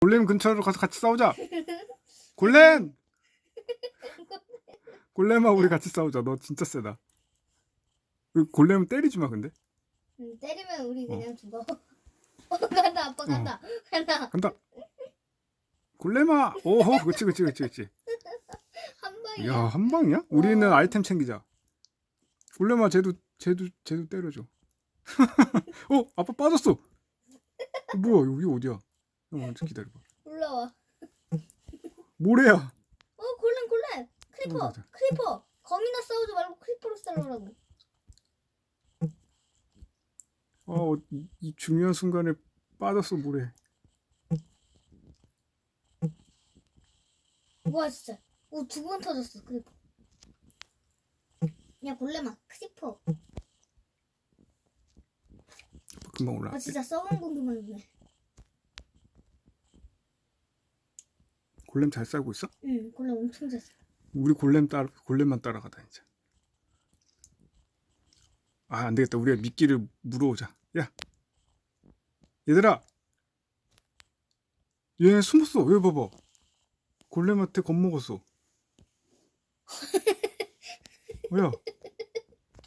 골렘 근처로 가서 같이 싸우자. 골렘! 골렘아 우리 같이 싸우자. 너 진짜 세다. 그 골렘은 때리지 마 근데. 음, 때리면 우리 그냥 죽어. 어, 간다 아빠 간다 간다 간다. 골렘아. 오호 그렇지 그렇지 그렇지 그렇지. 한 방이야. 야한 방이야? 우리는 와. 아이템 챙기자. 골렘아 쟤도 쟤도 쟤도 때려줘. 어 아빠 빠졌어. 어, 뭐야 여기 어디야? 형 기다려봐. 올라와. 모래야. 어 골렘 골렘 크리퍼 가자. 크리퍼 거미나 싸우지 말고 크리퍼로 싸우라고. 어, 이, 이 중요한 순간에 빠졌어 모래. 와 진짜. 오 두 번 터졌어 크리퍼. 야 골렘아 크리퍼. 금방 아 올라갈게. 진짜 썩은 공기만 있네. 골렘 잘 싸고 있어? 응 골렘 엄청 잘 써. 우리 골렘 따라 골렘만 따라가 다니자. 아, 안 되겠다. 우리가 미끼를 물어오자. 야. 얘들아. 얘 숨었어. 왜 봐봐. 골렘한테 겁먹었어. 뭐야?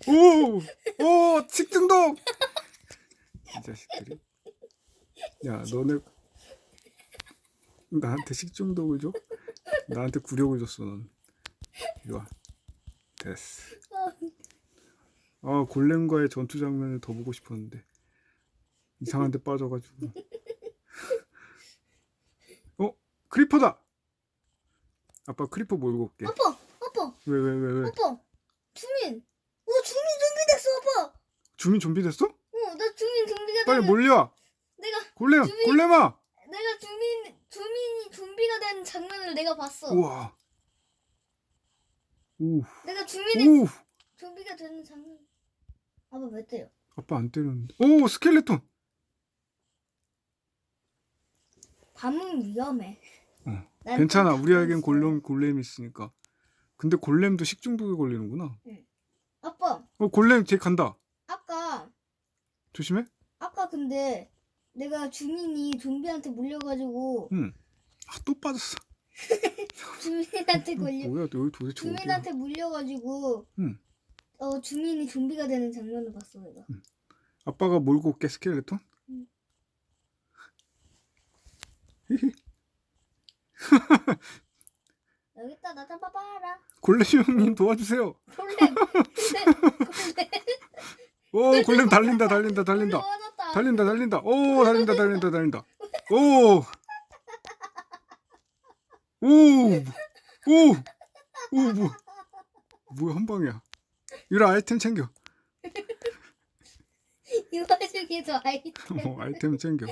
오! 오! 식중독! 이 자식들이. 야, 너네 나한테 식중독을 줘? 나한테 구력을 줬어, 넌. 이리 와. 됐어. 아, 골렘과의 전투 장면을 더 보고 싶었는데. 이상한 데 빠져가지고. 어? 크리퍼다! 아빠 크리퍼 몰고 올게. 아빠 아빠 왜, 왜, 왜, 왜? 아빠 주민. 오 주민 좀비 됐어 아빠. 주민 좀비 됐어? 어나 주민 좀비가 빨리 되면 몰려와! 내가 골렘! 주민- 골렘아! 된 장면을 내가 봤어. 우와. 오, 내가 주민이 오! 좀비가 되는 장면. 아빠 왜 때려? 아빠 안 때렸는데. 오, 스켈레톤! 밤은 위험해. 어, 난 괜찮아. 좀 우리에겐. 골렘, 골렘이 있으니까. 근데 골렘도 식중독에 걸리는구나. 아빠 어, 골렘 걔 간다. 아까 조심해. 아까 근데 내가 주민이 좀비한테 물려가지고 응. 아, 또 빠졌어. 주민한테 걸려 뭐야, 너 여기 도대체 어디야? 주민한테 물려가지고 응. 어 주민이 좀비가 되는 장면을 봤어 내가. 아빠가 몰고 올게, 스켈레톤? 응. 여기 있다 나타봐봐라. 골렘 형님 도와주세요. 골렘 골렘 오, 골렘 달린다, 달린다, 달린다. 달린다, 달린다. 오, 달린다, 달린다, 달린다. 오! 오! 오! 오, 뭐. 뭐야, 한 방이야. 유라 아이템 챙겨. 이 와중에도 아이템. 어, 아이템 챙겨.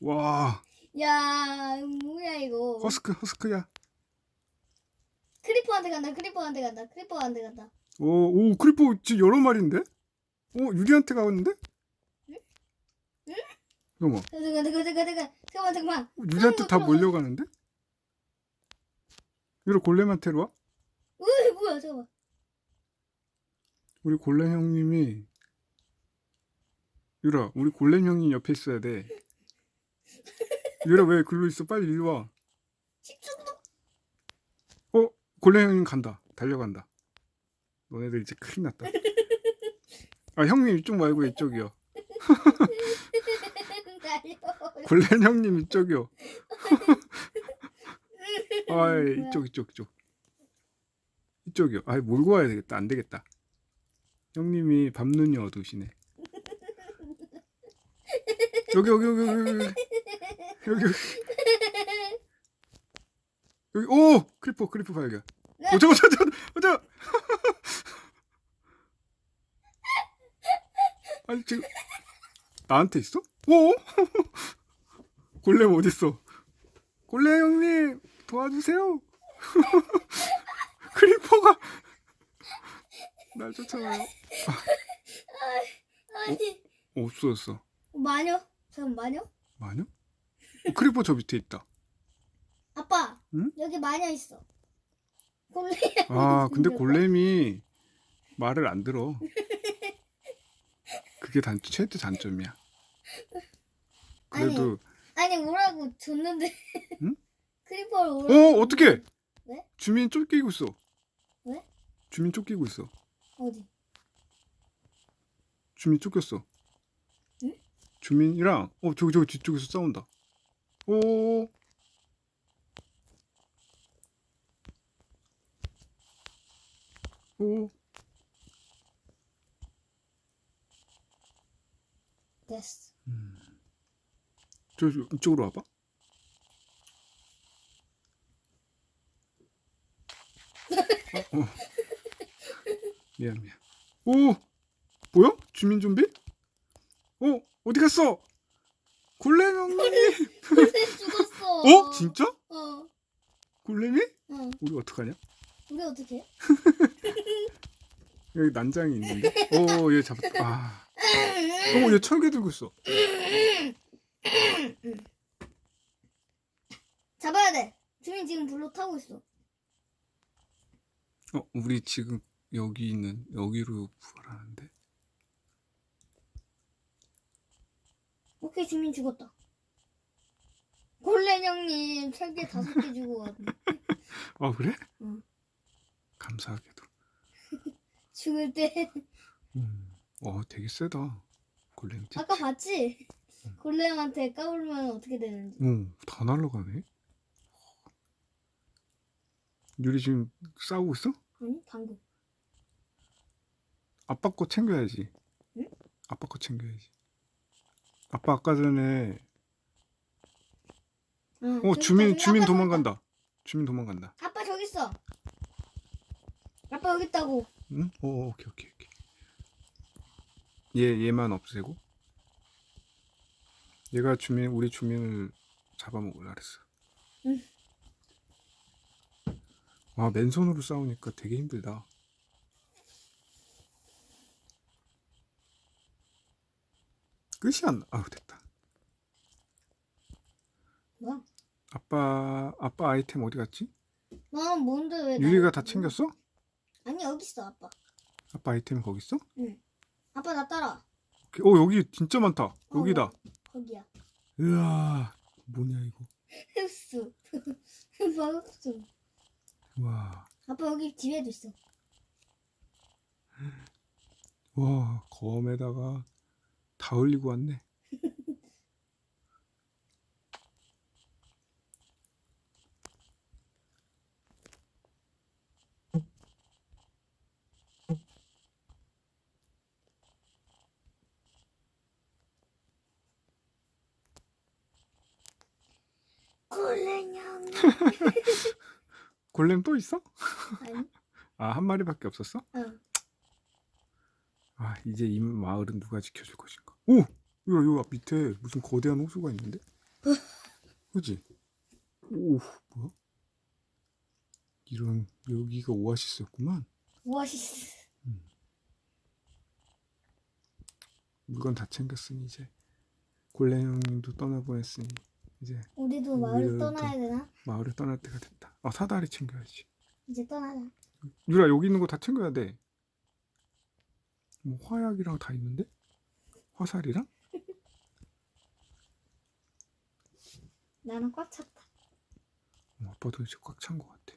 와, 야 뭐야 이거. 허스크, 허스크야. 크리퍼한테 간다. 크리퍼한테 간다. 크리퍼한테 간다. 오, 오, 크리퍼 지금 여러 마리인데? 오, 유리한테 가는데? 잠깐만, 잠깐 잠깐 잠깐 잠깐 잠깐만 잠깐만. 유리한테 다 몰려가는데? 유라 골렘한테로 와? 으 뭐야 잠깐만. 우리 골렘 형님이 유라 우리 골렘 형님 옆에 있어야 돼 유라 왜 글로 있어 빨리 이리 와. 어? 골렘 형님 간다 달려간다 너네들 이제 큰일 났다 아 형님 이쪽 말고 이쪽이요. 골렘 형님 이쪽이요 아 예, 음, 이쪽 네. 이쪽 이쪽 이쪽이요. 아 몰고 와야 되겠다. 안 되겠다. 형님이 밤눈이 어두우시네. 여기 여기 여기 여기 여기 여기 여기 오 크리퍼 크리퍼 발견. 네. 어, 오 잠깐 잠깐 잠깐 아니 지금 나한테 있어? 오 골렘 어딨어? 도와주세요. 크리퍼가 날 쫓아와요. 아니 어, 없어졌어. 마녀. 잠깐 마녀? 마녀? 어, 크리퍼 저 밑에 있다. 아빠. 응? 여기 마녀 있어. 골렘. 아 근데 골렘이 말을 안 들어. 그게 단 최대 단점이야. 그래도 아니 오라고 줬는데. 응? 크리퍼를 오라고. 어 어떻게? 왜? 주민 쫓기고 있어. 왜? 주민 쫓기고 있어. 어디? 주민 쫓겼어. 응? 주민이랑 어 저기 저기 뒤쪽에서 싸운다. 오. 오. 됐어. 저, 저 이쪽으로 와봐. 어, 어. 미안 미안. 오 뭐야? 주민 좀비? 어 어디 갔어? 근데 죽었어. 어 진짜? 어. 골렘이? 응. 우리 어떡하냐? 우리 어떻게? 여기 난장이 있는데. 오 얘 잡았다. 아. 어 얘 철개 들고 있어. 잡아야 돼. 주민 지금 불로 타고 있어. 어 우리 지금 여기 있는 여기로 부활하는데. 오케이 주민 죽었다. 골렘 형님 책에 다섯 개 주고 왔네. 아 그래? 응. 감사하게도. 죽을 때 음. 어 되게 세다. 골렘 티. 아까 봤지? 골렘한테 까불면 어떻게 되는지. 어, 다 날라가네. 유리 지금 싸우고 있어? 아니 방금. 아빠 거 챙겨야지. 응? 아빠 거 챙겨야지. 아빠 아까 전에 응, 어 저기 주민 있다, 주민 아빠 도망간다. 주민 도망간다. 있다. 아빠 저기 있어. 아빠 여기 있다고. 응? 어 어, 오케이 오케이 오케이. 얘 얘만 없애고. 얘가 주민 우리 주민을 잡아먹으려 그랬어. 응. 아 맨손으로 싸우니까 되게 힘들다. 끝이 안 나. 아우 됐다. 뭐야? 아빠 아빠 아이템 어디 갔지? 난 뭔데 왜? 유리가 나- 다 챙겼어? 아니 여기 있어 아빠. 아빠 아이템 거기 있어? 아빠 나 따라. 어 여기 진짜 많다. 어, 여기다. 거기야. 으아 뭐냐 이거. 흡수. 흡수. 와. 아빠 여기 집에도 있어. 와 검에다가 다 흘리고 왔네. 형. 골렘 또 있어? 아니. 아 한 마리밖에 없었어? 응. 아 이제 이 마을은 누가 지켜줄 것인가? 오! 이거 이거 밑에 무슨 거대한 호수가 있는데? 그지? 오 뭐야? 이런 여기가 오아시스였구만. 오아시스. 물건 다 챙겼으니 이제 골렘 형님도 떠나보냈으니 이제 우리도 마을 우리도 떠나야 되나? 마을을 떠날 때가 됐다. 아 사다리 챙겨야지. 이제 떠나자. 유라 여기 있는 거 다 챙겨야 돼. 뭐 화약이랑 다 있는데? 화살이랑? 나는 꽉 찼다. 어, 아빠도 이제 꽉 찬 것 같아.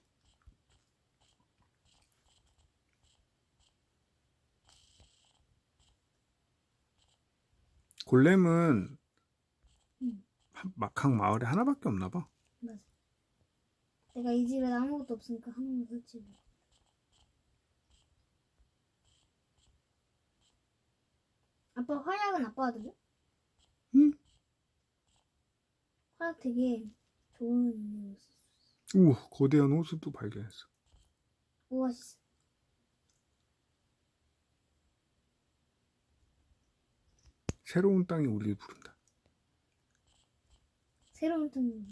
골렘은 음. 한- 마- 각 마을에 하나밖에 없나 봐. 내가 이 집에 아무것도 없으니까 하나만 설치해. 아빠 화약은 아빠가 들려? 응. 화약 되게 좋은 의미였어. 우와 거대한 호수도 발견했어. 오아시스. 새로운 땅이 우리를 부른다. 새로운 턴